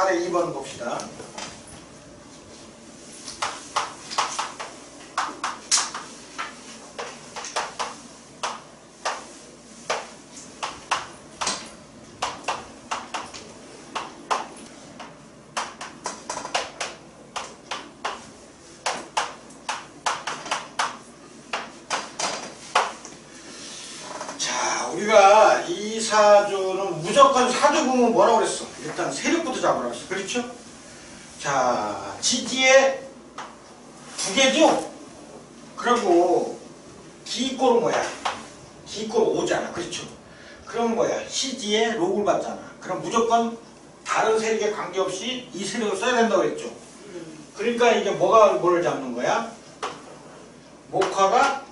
사례 2번 봅시다. 자, 우리가 이 사주는 무조건 사주 보면 뭐라고 그랬어? 일단 세력 부터 잡으라고 했어. 그렇죠? 자, 지지의 두 개죠? 그리고 기꼴은 뭐야? 기꼴 오잖아. 그렇죠? 그럼 뭐야? 시지에 록을 받잖아. 그럼 무조건 다른 세력에 관계없이 이 세력을 써야 된다고 그랬죠? 그러니까 이게 뭐가 뭐를 잡는 거야? 목화가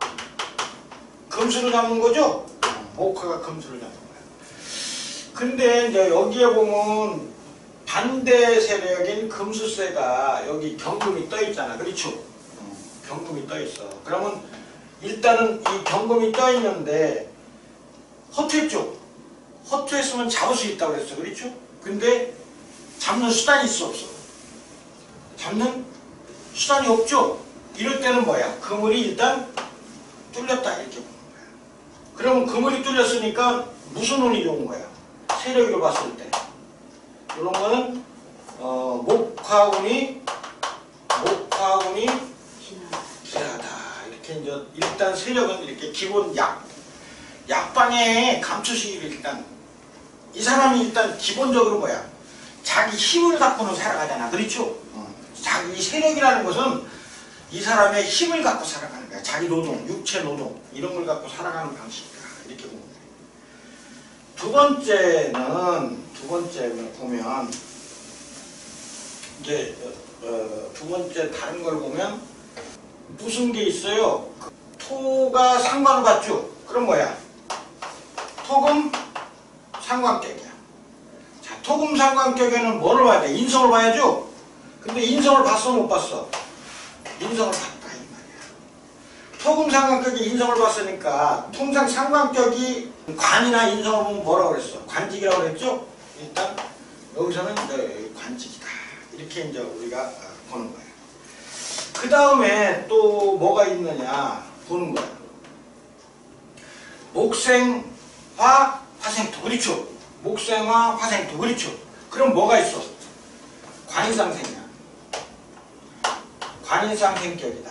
금수를 잡는 거죠? 목화가 금수를 잡는 거야. 근데 이제 여기에 보면 반대 세력인 금수세가 여기 경금이 떠 있잖아. 그렇죠? 어, 경금이 떠 있어. 그러면 일단은 이 경금이 떠 있는데 허투했죠? 허투했으면 잡을 수 있다고 그랬어. 그렇죠? 근데 잡는 수단이 있어 없어? 잡는 수단이 없죠? 이럴 때는 뭐야? 그물이 일단 뚫렸다 이렇게 보는 거야. 그럼 그물이 뚫렸으니까 무슨 운이 좋은 거야? 세력으로 봤을 때. 이런 거는 어, 목화운이 목화운이 기하다. 이렇게 이제 일단 세력은 이렇게 기본 약 약방에 감추시기를 일단 이 사람이 일단 기본적으로 뭐야? 자기 힘을 갖고는 살아가잖아. 그렇죠? 어. 자기 세력이라는 것은 이 사람의 힘을 갖고 살아가는 거야. 자기 노동, 육체 노동 이런 걸 갖고 살아가는 방식이다. 이렇게 보면 돼. 두 번째는 두 번째를 보면 이제 어, 어, 두 번째 다른 걸 보면 무슨 게 있어요? 그 토가 상관을 받죠. 그럼 뭐야? 토금 상관격이야. 자, 토금 상관격에는 뭐를 봐야 돼? 인성을 봐야죠. 근데 인성을 봤어 못 봤어? 인성을 봤다 이 말이야. 토금 상관격이 인성을 봤으니까 통상 상관격이 관이나 인성을 보면 뭐라고 그랬어? 관직이라고 그랬죠? 일단 여기서는 이제 관직이다. 이렇게 이제 우리가 어, 보는 거예요. 그 다음에 또 뭐가 있느냐 보는 거야. 목생화 화생토 그렇죠? 목생화 화생토 그렇죠? 그럼 뭐가 있어? 관이상생이야. 관인상생격이다.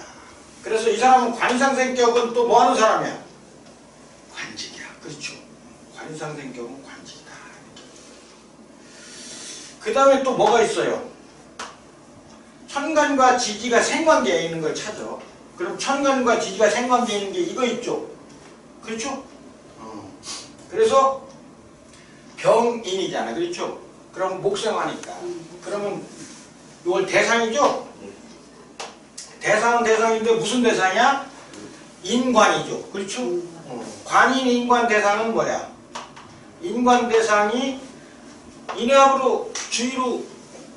그래서 이 사람은 관인상생격은 또 뭐 하는 사람이야? 관직이야. 그렇죠. 관인상생격은 관직이다. 그 다음에 또 뭐가 있어요? 천간과 지지가 생관계에 있는 걸 찾아. 그럼 천간과 지지가 생관계에 있는 게 이거 있죠? 그렇죠? 어. 그래서 병인이잖아. 그렇죠? 그럼 목생하니까. 그러면 이걸 대상이죠? 대상은 대상인데 무슨 대상이야? 인관이죠. 그렇죠? 어. 관인 인관 대상은 뭐야? 인관 대상이 인해합으로 주위로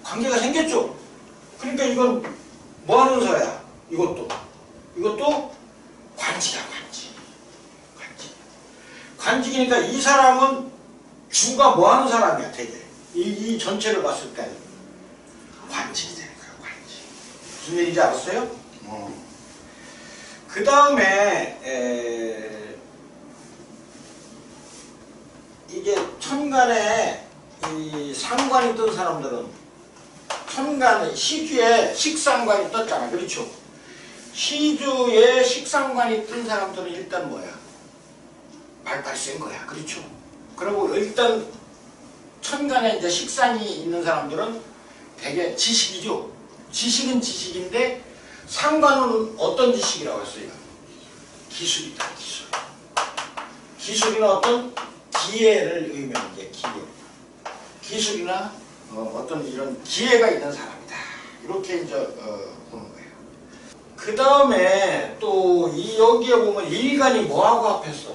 관계가 생겼죠. 그러니까 이건 뭐 하는 서야? 이것도. 이것도 관직이야, 관직. 관직. 관직이니까 이 사람은 주가 뭐 하는 사람이야, 되게. 이, 이 전체를 봤을 때 관직이 되는 거야, 관직. 무슨 얘기인지 알았어요? 어. 그 다음에 이게 천간에 이 상관이 뜬 사람들은 천간 시주에 식상관이 떴잖아, 그렇죠? 시주에 식상관이 뜬 사람들은 일단 뭐야? 발달 센 거야, 그렇죠? 그리고 일단 천간에 이제 식상이 있는 사람들은 되게 지식이죠. 지식은 지식인데 상관은 어떤 지식이라고 했어요? 기술이다, 기술. 기술이나 어떤 기회를 의미하는 게 기회. 기술이나 어, 떤 이런 기회가 있는 사람이다. 이렇게 이제 어, 보는 거예요. 그 다음에 또 이 여기에 보면 일간이 뭐하고 합했어?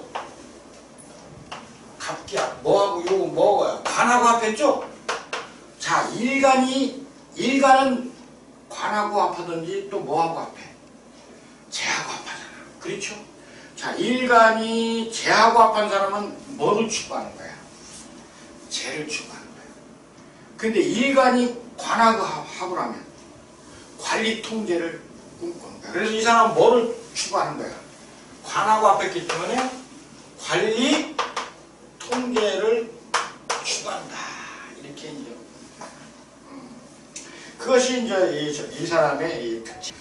갑기야. 뭐하고 이거 뭐가 관하고 합했죠? 자, 일간이 일간은 관하고 합하든지 또 뭐하고 합해? 재하고 합하잖아. 그렇죠? 자, 일간이 재하고 합한 사람은 뭐를 추구하는 거야? 재를 추구하는 거야. 근데 일간이 관하고 하고라면 관리 통제를 꿈꾸는 거야. 그래서 이 사람은 뭐를 추구하는 거야? 관하고 합했기 때문에 관리 통제를 추구한다. 이렇게 이제 음. 그것이 이제 이, 이 사람의 이 특징.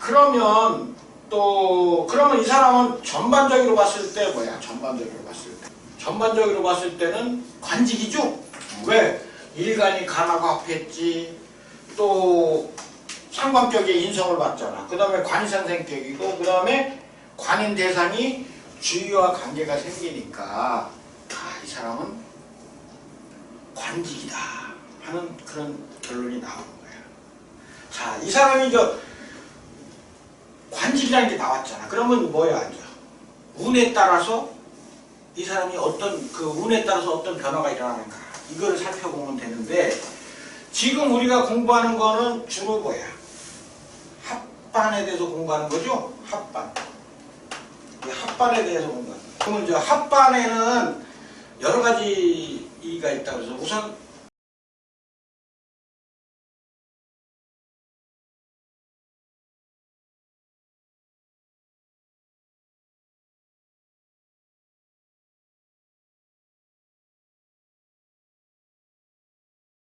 그러면 또 그러면 이 사람은 전반적으로 봤을 때 뭐야? 전반적으로 봤을 때 전반적으로 봤을 때는 관직이죠. 왜? 일간이 간하고 합했지. 또 상관격의 인성을 받잖아. 그 다음에 관상생격이고 그 다음에 관인 대상이 주위와 관계가 생기니까 아, 이 사람은 관직이다 하는 그런 결론이 나오는 거야. 자, 이 사람이 저 관직이라는 게 나왔잖아. 그러면 뭐야, 이제 운에 따라서 이 사람이 어떤 그 운에 따라서 어떤 변화가 일어나는가 이걸 살펴보면 되는데 지금 우리가 공부하는 거는 주로 뭐야? 합반에 대해서 공부하는 거죠? 합반. 이 합반에 대해서 공부하는 거. 그러면 이제 합반에는 여러 가지가 있다고 해서 우선